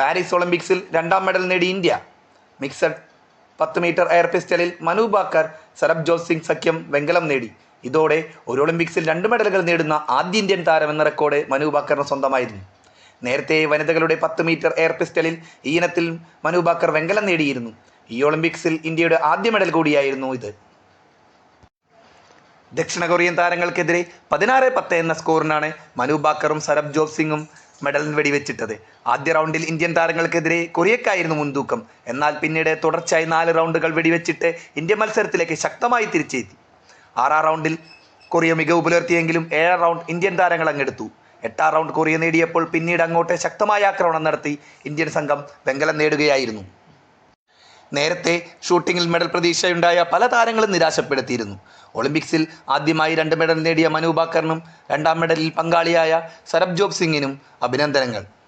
Paris ഒളിമ്പിക്സിൽ രണ്ടാം medal നേടി ഇന്ത്യ. മിക്സഡ് പത്ത് മീറ്റർ എയർ പിസ്റ്റലിൽ മനു ബാക്കർ സരബ്ജോത് സിംഗ് സഖ്യം വെങ്കലം നേടി. ഇതോടെ ഒരു ഒളിമ്പിക്സിൽ രണ്ട് മെഡലുകൾ നേടുന്ന ആദ്യ ഇന്ത്യൻ താരം എന്ന റെക്കോർഡ് മനു ബാക്കറിന് സ്വന്തമായിരുന്നു. നേരത്തെ വനിതകളുടെ പത്ത് മീറ്റർ എയർ പിസ്റ്റലിൽ ഈ ഇനത്തിൽ മനു ബാക്കർ വെങ്കലം നേടിയിരുന്നു. ഈ ഒളിമ്പിക്സിൽ ഇന്ത്യയുടെ ആദ്യ മെഡൽ കൂടിയായിരുന്നു ഇത്. ദക്ഷിണ കൊറിയൻ താരങ്ങൾക്കെതിരെ പതിനാറ് പത്ത് എന്ന സ്കോറിനാണ് മനു ബാക്കറും സരബ്ജോത് സിംഗും മെഡൽ വെടിവെച്ചിട്ടത്. ആദ്യ റൗണ്ടിൽ ഇന്ത്യൻ താരങ്ങൾക്കെതിരെ കൊറിയക്കായിരുന്നു മുൻതൂക്കം. എന്നാൽ പിന്നീട് തുടർച്ചയായി നാല് റൗണ്ടുകൾ വെടിവെച്ചിട്ട് ഇന്ത്യ മത്സരത്തിലേക്ക് ശക്തമായി തിരിച്ചെത്തി. ആറാം റൗണ്ടിൽ കൊറിയ മികവ് പുലർത്തിയെങ്കിലും ഏഴാം റൗണ്ട് ഇന്ത്യൻ താരങ്ങൾ അങ്ങെടുത്തു. എട്ടാം റൗണ്ട് കൊറിയ നേടിയപ്പോൾ പിന്നീട് അങ്ങോട്ട് ശക്തമായ ആക്രമണം നടത്തി ഇന്ത്യൻ സംഘം വെങ്കലം നേടുകയായിരുന്നു. നേരത്തെ ഷൂട്ടിങ്ങിൽ മെഡൽ പ്രതീക്ഷയുണ്ടായ പല താരങ്ങളും നിരാശപ്പെടുത്തിയിരുന്നു. ഒളിമ്പിക്സിൽ ആദ്യമായി രണ്ട് മെഡൽ നേടിയ മനു ബാക്കറിനും രണ്ടാം മെഡലിൽ പങ്കാളിയായ സരബ്ജോബ് സിംഗിനും അഭിനന്ദനങ്ങൾ.